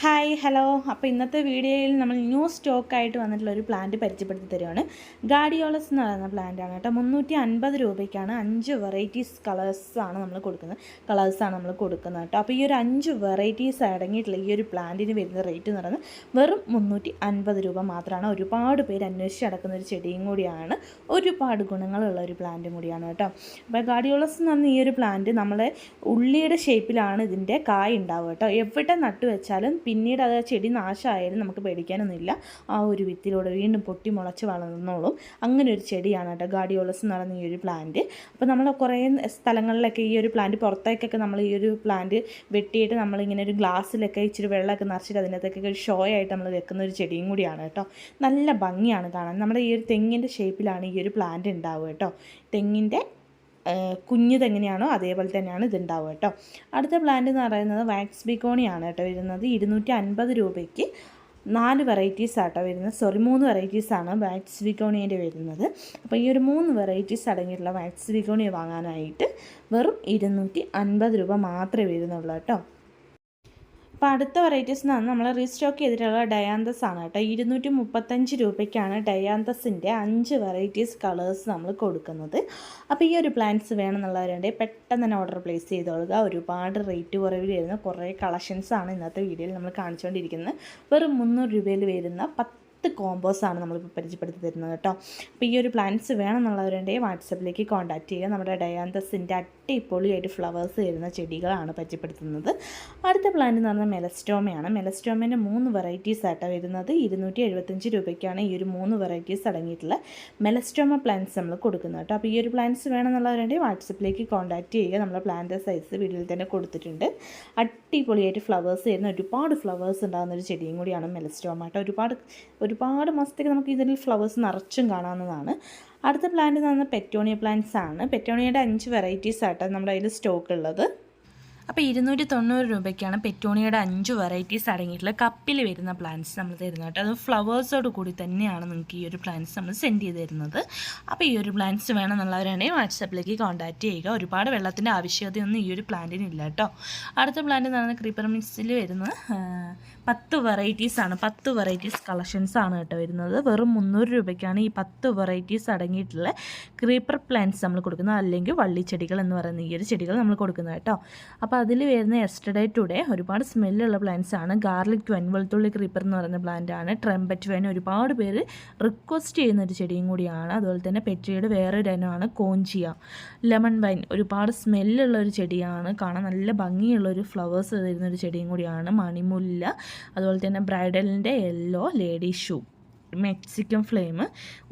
Hi hello. അപ്പോൾ ഇന്നത്തെ വീഡിയോയിൽ നമ്മൾ ന്യൂ സ്റ്റോക്കായിട്ട് വന്നിട്ടുള്ള ഒരു പ്ലാന്റ് പരിചയപ്പെടുത്തി തരുവാണ്. ഗാഡിയോളസ് എന്ന് പറയുന്ന പ്ലാന്റാണ് കേട്ടോ. മുന്നൂറ്റി അൻപത് രൂപയ്ക്കാണ് അഞ്ച് വെറൈറ്റീസ് കളേഴ്സാണ് നമ്മൾ കൊടുക്കുന്നത്. കളേഴ്സാണ് നമ്മൾ കൊടുക്കുന്നത് കേട്ടോ. അപ്പോൾ ഈ ഒരു അഞ്ച് വെറൈറ്റീസ് അടങ്ങിയിട്ടുള്ള ഈ ഒരു പ്ലാന്റിന് വരുന്ന റേറ്റ് എന്ന് പറയുന്നത് വെറും മുന്നൂറ്റി അൻപത് രൂപ മാത്രമാണ്. ഒരുപാട് പേര് അന്വേഷിച്ച് നടക്കുന്ന ഒരു ചെടിയും കൂടിയാണ്. ഒരുപാട് ഗുണങ്ങളുള്ള ഒരു പ്ലാന്റും കൂടിയാണ് കേട്ടോ. അപ്പോൾ ഗാഡിയോളസ് എന്ന് പറഞ്ഞ ഈ ഒരു പ്ലാന്റ് നമ്മളെ ഉള്ളിയുടെ ഷേപ്പിലാണ് ഇതിന്റെ കായ ഉണ്ടാവുക കേട്ടോ. എവിടെ നട്ടു വെച്ചാലും പിന്നീട് അത് ചെടി നാശമായാലും നമുക്ക് പേടിക്കാനൊന്നുമില്ല. ആ ഒരു വിത്തിലൂടെ വീണ്ടും പൊട്ടി മുളച്ച് വളർന്നോളും. അങ്ങനെ ഒരു ചെടിയാണ് കേട്ടോ ഗാഡിയോളസ് എന്ന് പറയുന്ന ഈ ഒരു പ്ലാന്റ്. അപ്പോൾ നമ്മൾ കുറേ സ്ഥലങ്ങളിലൊക്കെ ഈ ഒരു പ്ലാന്റ് പുറത്തേക്കൊക്കെ നമ്മൾ ഈ ഒരു പ്ലാന്റ് വെട്ടിയിട്ട് നമ്മളിങ്ങനെ ഒരു ഗ്ലാസ്സിലൊക്കെ ഇച്ചിരി വെള്ളമൊക്കെ നിറച്ചിട്ട് അതിനകത്തൊക്കെ ഒരു ഷോ ആയിട്ട് നമ്മൾ വെക്കുന്ന ഒരു ചെടിയും കൂടിയാണ് കേട്ടോ. നല്ല ഭംഗിയാണ് കാണാൻ. നമ്മുടെ ഈ ഒരു തെങ്ങിന്റെ ഷേപ്പിലാണ് ഈ ഒരു പ്ലാന്റ് ഉണ്ടാവുക കേട്ടോ. തെങ്ങിന്റെ കുഞ്ഞത് എങ്ങനെയാണോ അതേപോലെ തന്നെയാണ് ഇതുണ്ടാവുക കേട്ടോ. അടുത്ത പ്ലാന്റ് എന്ന് പറയുന്നത് വാക്സ് ബിക്കോണിയാണ് കേട്ടോ വരുന്നത്. ഇരുന്നൂറ്റി അൻപത് രൂപയ്ക്ക് നാല് വെറൈറ്റീസ് ആട്ടോ വരുന്നത്. സോറി മൂന്ന് വെറൈറ്റീസാണ് വാക്സ് വിക്കോണിയന്റെ വരുന്നത്. അപ്പോൾ ഈ ഒരു മൂന്ന് വെറൈറ്റീസ് അടങ്ങിയിട്ടുള്ള വാക്സ് വിക്കോണിയ വാങ്ങാനായിട്ട് വെറും ഇരുന്നൂറ്റി അൻപത് രൂപ മാത്രമേ വരുന്നുള്ളൂ കേട്ടോ. അപ്പോൾ അടുത്ത വെറൈറ്റീസ് എന്ന് പറഞ്ഞാൽ നമ്മൾ റീസ്റ്റോക്ക് ചെയ്തിട്ടുള്ള ഡയാന്തസ് ആണ് കേട്ടോ. ഇരുന്നൂറ്റി മുപ്പത്തഞ്ച് രൂപയ്ക്കാണ് ഡയാന്തസിന്റെ അഞ്ച് വെറൈറ്റീസ് കളേഴ്സ് നമ്മൾ കൊടുക്കുന്നത്. അപ്പോൾ ഈ ഒരു പ്ലാന്റ്സ് വേണമെന്നുള്ളവരുണ്ടെങ്കിൽ പെട്ടെന്ന് തന്നെ ഓർഡർ പ്ലേസ് ചെയ്തോളുക. ഒരുപാട് റേറ്റ് കുറവിൽ വരുന്ന കുറേ കളക്ഷൻസാണ് ഇന്നത്തെ വീഡിയോയിൽ നമ്മൾ കാണിച്ചുകൊണ്ടിരിക്കുന്നത് വെറും മുന്നൂറ് രൂപയിൽ വരുന്ന പത്ത് പത്ത് ആണ് നമ്മളിപ്പോൾ പരിചയപ്പെടുത്തി തരുന്നത് കേട്ടോ. അപ്പോൾ ഈ ഒരു പ്ലാന്റ്സ് വേണം എന്നുള്ളവരുടെ വാട്സപ്പിലേക്ക് കോൺടാക്റ്റ് ചെയ്യുക. നമ്മുടെ ഡയാന്തസിന്റെ അടിപൊളിയായിട്ട് ഫ്ലവേഴ്സ് വരുന്ന ചെടികളാണ് പരിചയപ്പെടുത്തുന്നത്. അടുത്ത പ്ലാന്റ് എന്ന് പറഞ്ഞാൽ മെലസ്റ്റോമയാണ് മെലസ്റ്റോമേന്റെ മൂന്ന് വെറൈറ്റീസ് ആയിട്ടാണ് വരുന്നത്. ഇരുന്നൂറ്റി എഴുപത്തഞ്ച് രൂപയ്ക്കാണ് ഈ ഒരു മൂന്ന് വെറൈറ്റീസ് അടങ്ങിയിട്ടുള്ള മെലസ്റ്റോമ പ്ലാന്റ്സ് നമ്മൾ കൊടുക്കുന്നത് കേട്ടോ. അപ്പോൾ ഈ ഒരു പ്ലാന്റ്സ് വേണം എന്നുള്ളവരുടെ വാട്സപ്പിലേക്ക് കോൺടാക്റ്റ് ചെയ്യുക. നമ്മുടെ പ്ലാന്റ് സൈസ് വീഡിയോയിൽ തന്നെ കൊടുത്തിട്ടുണ്ട്. അടിപൊളിയായിട്ട് ഫ്ലവേഴ്സ് ചെയ്യുന്ന ഒരുപാട് ഫ്ലവേഴ്സ് ഉണ്ടാകുന്ന ഒരു ചെടിയും കൂടിയാണ് മെലസ്റ്റോമ കേട്ടോ. ഒരുപാട് ഒരുപാട് മാസത്തേക്ക് നമുക്ക് ഇതിൽ ഫ്ലവേഴ്സ് നിറച്ചും കാണാവുന്നതാണ്. അടുത്ത പ്ലാന്റ് എന്ന് പറഞ്ഞാൽ പെറ്റോണിയ പ്ലാന്റ്സ് ആണ്. പെറ്റോണിയയുടെ അഞ്ച് വെറൈറ്റീസ് ആയിട്ടാണ് നമ്മുടെ അതിൽ സ്റ്റോക്ക് ഉള്ളത്. അപ്പോൾ ഇരുന്നൂറ്റി തൊണ്ണൂറ് രൂപയ്ക്കാണ് പെറ്റോണിയുടെ അഞ്ച് വെറൈറ്റീസ് അടങ്ങിയിട്ടുള്ള കപ്പിൽ വരുന്ന പ്ലാന്റ്സ് നമ്മൾ തരുന്നത് കേട്ടോ. അത് ഫ്ലവേഴ്സോട് കൂടി തന്നെയാണ് നിങ്ങൾക്ക് ഈ ഒരു പ്ലാന്റ്സ് നമ്മൾ സെൻഡ് ചെയ്ത് തരുന്നത്. അപ്പോൾ ഈ ഒരു പ്ലാന്റ്സ് വേണമെന്നുള്ളവരാണെങ്കിൽ വാട്സപ്പിലേക്ക് കോൺടാക്റ്റ് ചെയ്യുക. ഒരുപാട് വെള്ളത്തിന്റെ ആവശ്യകതയൊന്നും ഈ ഒരു പ്ലാന്റിന് ഇല്ല കേട്ടോ. അടുത്ത പ്ലാന്റ് എന്ന് പറയുന്നത് ക്രീപ്പർ മിക്സിൽ വരുന്ന പത്ത് ആണ്. പത്ത് വെറൈറ്റീസ് കളക്ഷൻസ് ആണ് കേട്ടോ വരുന്നത്. വെറും മുന്നൂറ് രൂപയ്ക്കാണ് ഈ പത്ത് വെറൈറ്റീസ് അടങ്ങിയിട്ടുള്ള ക്രീപ്പർ പ്ലാന്റ്സ് നമ്മൾ കൊടുക്കുന്നത്. അല്ലെങ്കിൽ വള്ളിച്ചെടികൾ എന്ന് പറയുന്ന ഈ ഒരു ചെടികൾ നമ്മൾ കൊടുക്കുന്നത് കേട്ടോ. അപ്പോൾ അതിൽ വരുന്ന എസ്റ്റർഡേ ടുഡേ ഒരുപാട് സ്മെല്ലുള്ള പ്ലാന്റ്സ് ആണ്. ഗാർലിക് വെൻ വെളുത്തുള്ളി ക്രീപ്പർ എന്ന് പറയുന്ന പ്ലാന്റ് ആണ്. ട്രംപറ്റ് വെൻ ഒരുപാട് പേര് റിക്വസ്റ്റ് ചെയ്യുന്ന ഒരു ചെടിയും കൂടിയാണ്. അതുപോലെ തന്നെ പെറ്റിയുടെ വേറൊരു ഇനമാണ് കോഞ്ചിയ. ലെമൺ വൈൻ ഒരുപാട് സ്മെല്ലുള്ള ഒരു ചെടിയാണ്. കാണാൻ നല്ല ഭംഗിയുള്ള ഒരു ഫ്ലവേഴ്സ് തരുന്ന ഒരു ചെടിയും കൂടിയാണ് മണിമുല്ല. അതുപോലെ തന്നെ ബ്രൈഡലിന്റെ yellow lady shoe Mexican flame.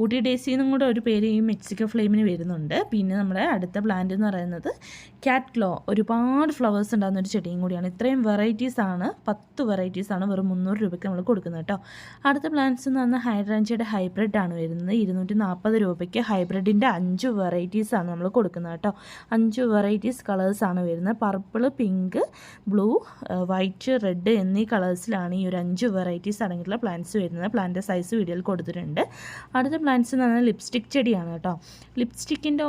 Ooty daisy എന്നും കൂടെ ഒരു പേര് ഈ മെക്സിക്കൻ ഫ്ലെയിമിന് വരുന്നുണ്ട്. പിന്നെ നമ്മുടെ അടുത്ത പ്ലാന്റ് എന്ന് പറയുന്നത് ക്യാറ്റ് ക്ലോ ഒരുപാട് ഫ്ലവേഴ്സ് ഉണ്ടാകുന്ന ഒരു ചെടിയും കൂടിയാണ്. ഇത്രയും വെറൈറ്റീസ് ആണ്. പത്ത് വെറൈറ്റീസ് ആണ്. വെറും മുന്നൂറ് രൂപയ്ക്ക് നമ്മൾ കൊടുക്കുന്നത് കേട്ടോ. അടുത്ത പ്ലാന്റ്സ് എന്ന് പറഞ്ഞാൽ ഹൈഡ്രാഞ്ചയുടെ ഹൈബ്രിഡ് ആണ് വരുന്നത്. ഇരുന്നൂറ്റി നാൽപ്പത് രൂപയ്ക്ക് ഹൈബ്രിഡിന്റെ അഞ്ച് വെറൈറ്റീസ് ആണ് നമ്മൾ കൊടുക്കുന്നത് കേട്ടോ. അഞ്ച് വെറൈറ്റീസ് കളേഴ്സ് ആണ് വരുന്നത്. Purple pink blue white red എന്നീ കളേഴ്സിലാണ് ഈ ഒരു അഞ്ച് വെറൈറ്റീസ് അടങ്ങിയിട്ടുള്ള പ്ലാന്റ്സ് വരുന്നത്. പ്ലാന്റ് സൈസ് വീഡിയോയിൽ കൊടുത്തിട്ടുണ്ട്. അടുത്ത പ്ലാന്റ്സ് എന്ന് പറഞ്ഞാൽ ലിപ്സ്റ്റിക് ചെടിയാണ് കേട്ടോ. ലിപ്സ്റ്റിക്കിന്റെ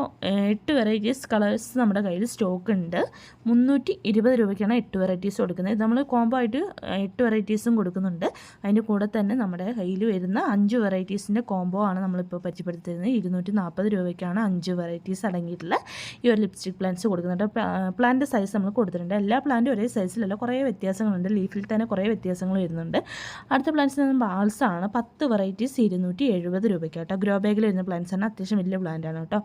എട്ട് വെറൈറ്റീസ് കളേഴ്സ് നമ്മുടെ കയ്യിൽ സ്റ്റോക്ക് ഉണ്ട്. മുന്നൂറ്റി ഇരുപത് രൂപയ്ക്കാണ് എട്ട് വെറൈറ്റീസ് കൊടുക്കുന്നത്. നമ്മൾ കോംബോ ആയിട്ട് എട്ട് വെറൈറ്റീസും കൊടുക്കുന്നുണ്ട്. അതിന്റെ കൂടെ തന്നെ നമ്മുടെ കയ്യിൽ വരുന്ന അഞ്ച് വെറൈറ്റീസിന്റെ കോംബോ ആണ് നമ്മളിപ്പോൾ പരിചയപ്പെടുത്തുന്നത് ഇരുന്നൂറ്റി നാൽപ്പത് രൂപയ്ക്കാണ് അഞ്ച് വെറൈറ്റീസ് അടങ്ങിയിട്ടുള്ള ഈ ഒരു ലിപ്സ്റ്റിക് പ്ലാന്റ്സ് കൊടുക്കുന്നുണ്ട് പ്ലാന്റ് സൈസ് നമ്മൾ കൊടുത്തിട്ടുണ്ട്. എല്ലാ പ്ലാന്റും ഒരേ സൈസിലല്ല കുറേ വ്യത്യാസങ്ങളുണ്ട്. ലീഫിൽ തന്നെ കുറേ വ്യത്യാസങ്ങൾ വരുന്നുണ്ട്. അടുത്ത പ്ലാന്റ്സ് ബാൾസ് ആണ്. പത്ത് വെറൈറ്റീസ് ഇരുന്നൂറ്റി എഴുപത് രൂപയ്ക്ക് കേട്ടോ. ഗ്രോ ബാഗിൽ വരുന്ന പ്ലാന്റ്സ് ആണ്. അത്യാവശ്യം വലിയ പ്ലാന്റ് ആണ് കേട്ടോ.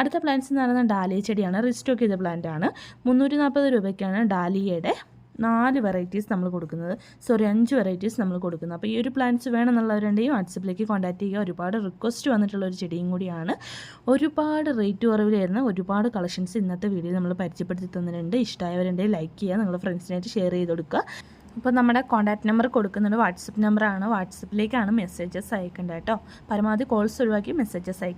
അടുത്ത പ്ലാന്റ്സ് എന്ന് പറയുന്നത് ഡാലിയ ചെടിയാണ്. റിസ്റ്റോക്ക് ചെയ്ത പ്ലാന്റ് ആണ്. മുന്നൂറ്റി നാൽപ്പത് രൂപയ്ക്കാണ് ഡാലിയയുടെ നാല് വെറൈറ്റീസ് നമ്മൾ കൊടുക്കുന്നത്. സോറി അഞ്ച് വെറൈറ്റീസ് നമ്മൾ കൊടുക്കുന്നത്. അപ്പോൾ ഈ ഒരു പ്ലാന്റ്സ് വേണമെന്നുള്ളവരുണ്ടെങ്കിൽ വാട്സപ്പിലേക്ക് കോൺടാക്ട് ചെയ്യുക. ഒരുപാട് റിക്വസ്റ്റ് വന്നിട്ടുള്ള ഒരു ചെടിയും കൂടിയാണ്. ഒരുപാട് റേറ്റ് കുറവിൽ വരുന്ന ഒരുപാട് കളക്ഷൻസ് ഇന്നത്തെ വീഡിയോ നമ്മൾ പരിചയപ്പെടുത്തി തന്നിട്ടുണ്ട്. ഇഷ്ടമായവരുണ്ടെങ്കിൽ ലൈക്ക് ചെയ്യുക. നിങ്ങളുടെ ഫ്രണ്ട്സിനായിട്ട് ഷെയർ ചെയ്ത് കൊടുക്കുക. അപ്പോൾ നമ്മുടെ കോൺടാക്റ്റ് നമ്പർ കൊടുക്കുന്നുണ്ട്. വാട്സപ്പ് നമ്പറാണ് വാട്സപ്പിലേക്കാണ് മെസ്സേജസ് അയക്കേണ്ടത് കേട്ടോ പരമാവധി കോൾസ് ഒഴിവാക്കി മെസ്സേജസ് അയക്കുക